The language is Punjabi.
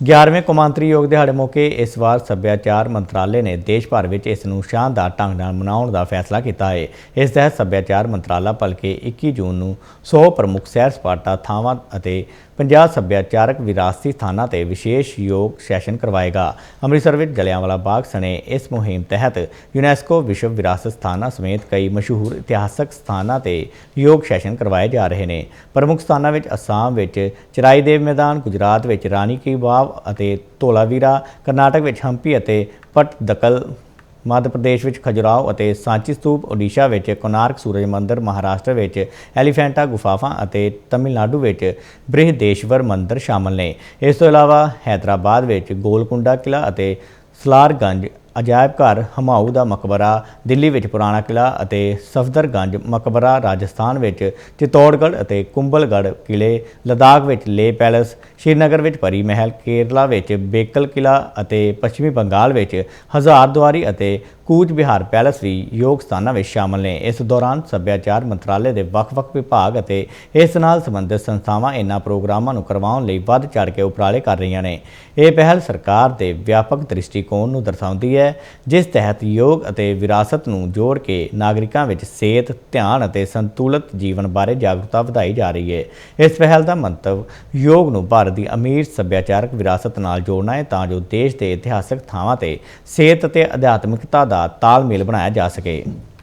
11ਵੇਂ ਕੌਮਾਂਤਰੀ ਯੋਗ ਦਿਹਾੜੇ ਮੌਕੇ ਇਸ ਵਾਰ ਸੱਭਿਆਚਾਰ ਮੰਤਰਾਲੇ ਨੇ ਦੇਸ਼ ਭਰ ਵਿੱਚ ਇਸ ਨੂੰ ਸ਼ਾਨਦਾਰ ਢੰਗ ਨਾਲ ਮਨਾਉਣ ਦਾ ਫੈਸਲਾ ਕੀਤਾ ਹੈ। ਇਸ ਤਹਿਤ ਸੱਭਿਆਚਾਰ ਮੰਤਰਾਲਾ ਭਲਕੇ 21 ਜੂਨ ਨੂੰ 100 ਪ੍ਰਮੁੱਖ ਸੈਰ ਸਪਾਟਾ ਥਾਵਾਂ ਅਤੇ 50 ਸੱਭਿਆਚਾਰਕ ਵਿਰਾਸਤੀ ਸਥਾਨਾਂ ਤੇ ਵਿਸ਼ੇਸ਼ ਯੋਗ ਸੈਸ਼ਨ ਕਰਵਾਏਗਾ। ਅੰਮ੍ਰਿਤਸਰ ਵਿੱਚ ਜਲਿਆਂਵਾਲਾ ਬਾਗ ਸਣੇ ਇਸ ਮੁਹਿੰਮ ਤਹਿਤ ਯੂਨੈਸਕੋ ਵਿਸ਼ਵ ਵਿਰਾਸਤ ਸਥਾਨਾਂ ਸਮੇਤ ਕਈ ਮਸ਼ਹੂਰ ਇਤਿਹਾਸਕ ਸਥਾਨਾਂ ਤੇ ਯੋਗ ਸੈਸ਼ਨ ਕਰਵਾਏ ਜਾ ਰਹੇ ਨੇ। ਪ੍ਰਮੁੱਖ ਸਥਾਨਾਂ ਵਿੱਚ ਅਸਾਮ ਵਿੱਚ ਚਰਾਈ ਦੇਵ ਮੈਦਾਨ, ਗੁਜਰਾਤ ਵਿੱਚ ਰਾਣੀ ਕੀ ਵਾਵ ਅਤੇ ਧੋਲਾਵੀਰਾ, ਕਰਨਾਟਕ ਵਿੱਚ ਹੰਪੀ ਅਤੇ ਪਟਦਕਲ ਮੱਧ ਪ੍ਰਦੇਸ਼ ਵਿੱਚ ਖਜੁਰਾਓ ਅਤੇ ਸਾਂਚੀ ਸਤੂਪ ਓਡੀਸ਼ਾ ਵਿੱਚ ਕੋਨਾਰਕ ਸੂਰਜ ਮੰਦਿਰ, ਮਹਾਰਾਸ਼ਟਰ ਵਿੱਚ ਐਲੀਫੈਂਟਾ ਗੁਫਾਵਾਂ ਅਤੇ ਤਮਿਲਨਾਡੂ ਵਿੱਚ ਬ੍ਰਿਹਦੇਸ਼ਵਰ ਮੰਦਿਰ ਸ਼ਾਮਲ ਨੇ। ਇਸ ਤੋਂ ਇਲਾਵਾ ਹੈਦਰਾਬਾਦ ਵਿੱਚ ਗੋਲਕੁੰਡਾ ਕਿਲਾ ਅਤੇ ਸਲਾਰਗੰਜ ਅਜਾਇਬ ਘਰ ਹਮਾਊ ਦਾ ਮਕਬਰਾ, ਦਿੱਲੀ ਵਿੱਚ ਪੁਰਾਣਾ ਕਿਲਾ ਅਤੇ ਸਫਦਰਗੰਜ ਮਕਬਰਾ ਰਾਜਸਥਾਨ ਵਿੱਚ ਚਿਤੌੜਗੜ੍ਹ ਅਤੇ ਕੁੰਭਲਗੜ੍ਹ ਕਿਲੇ ਲਦਾਖ ਵਿੱਚ ਲੇ ਪੈਲੇਸ, ਸ਼੍ਰੀਨਗਰ ਵਿੱਚ ਪਰੀ ਮਹਿਲ, ਕੇਰਲਾ ਵਿੱਚ ਬੇਕਲ ਕਿਲਾ ਅਤੇ ਪੱਛਮੀ ਬੰਗਾਲ ਵਿੱਚ ਹਜ਼ਾਰਦੁਆਰੀ ਅਤੇ ਕੂਚ ਬਿਹਾਰ ਪੈਲੇਸ ਵੀ ਯੋਗ ਸਥਾਨਾਂ ਵਿੱਚ ਸ਼ਾਮਲ ਨੇ। ਇਸ ਦੌਰਾਨ ਸੱਭਿਆਚਾਰ ਮੰਤਰਾਲੇ ਦੇ ਵੱਖ-ਵੱਖ ਵਿਭਾਗ ਅਤੇ ਇਸ ਨਾਲ ਸੰਬੰਧਿਤ ਸੰਸਥਾਵਾਂ ਇਹਨਾਂ ਪ੍ਰੋਗਰਾਮਾਂ ਨੂੰ ਕਰਵਾਉਣ ਲਈ ਵੱਧ ਚੜ੍ਹ ਕੇ ਉਪਰਾਲੇ ਕਰ ਰਹੀਆਂ ਨੇ। ਇਹ ਪਹਿਲ ਸਰਕਾਰ ਦੇ ਵਿਆਪਕ ਦ੍ਰਿਸ਼ਟੀਕੋਣ ਨੂੰ ਦਰਸਾਉਂਦੀ ਹੈ, ਜਿਸ ਤਹਿਤ ਯੋਗ ਅਤੇ ਵਿਰਾਸਤ ਨੂੰ ਜੋੜ ਕੇ ਨਾਗਰਿਕਾਂ ਵਿੱਚ ਸਿਹਤ, ਧਿਆਨ ਅਤੇ ਸੰਤੁਲਿਤ ਜੀਵਨ ਬਾਰੇ ਜਾਗਰੂਕਤਾ ਵਧਾਈ ਜਾ ਰਹੀ ਹੈ। ਇਸ ਪਹਿਲ ਦਾ ਮੰਤਵ ਯੋਗ ਨੂੰ ਭਾਰਤ ਦੀ ਅਮੀਰ ਸੱਭਿਆਚਾਰਕ ਵਿਰਾਸਤ ਨਾਲ ਜੋੜਨਾ ਹੈ, ਤਾਂ ਜੋ ਦੇਸ਼ ਦੇ ਇਤਿਹਾਸਕ ਥਾਵਾਂ ਤੇ ਸਿਹਤ ਅਤੇ ਅਧਿਆਤਮਿਕਤਾ ਦਾ ਦਾ ਤਾਲਮੇਲ ਬਣਾਇਆ ਜਾ ਸਕੇ।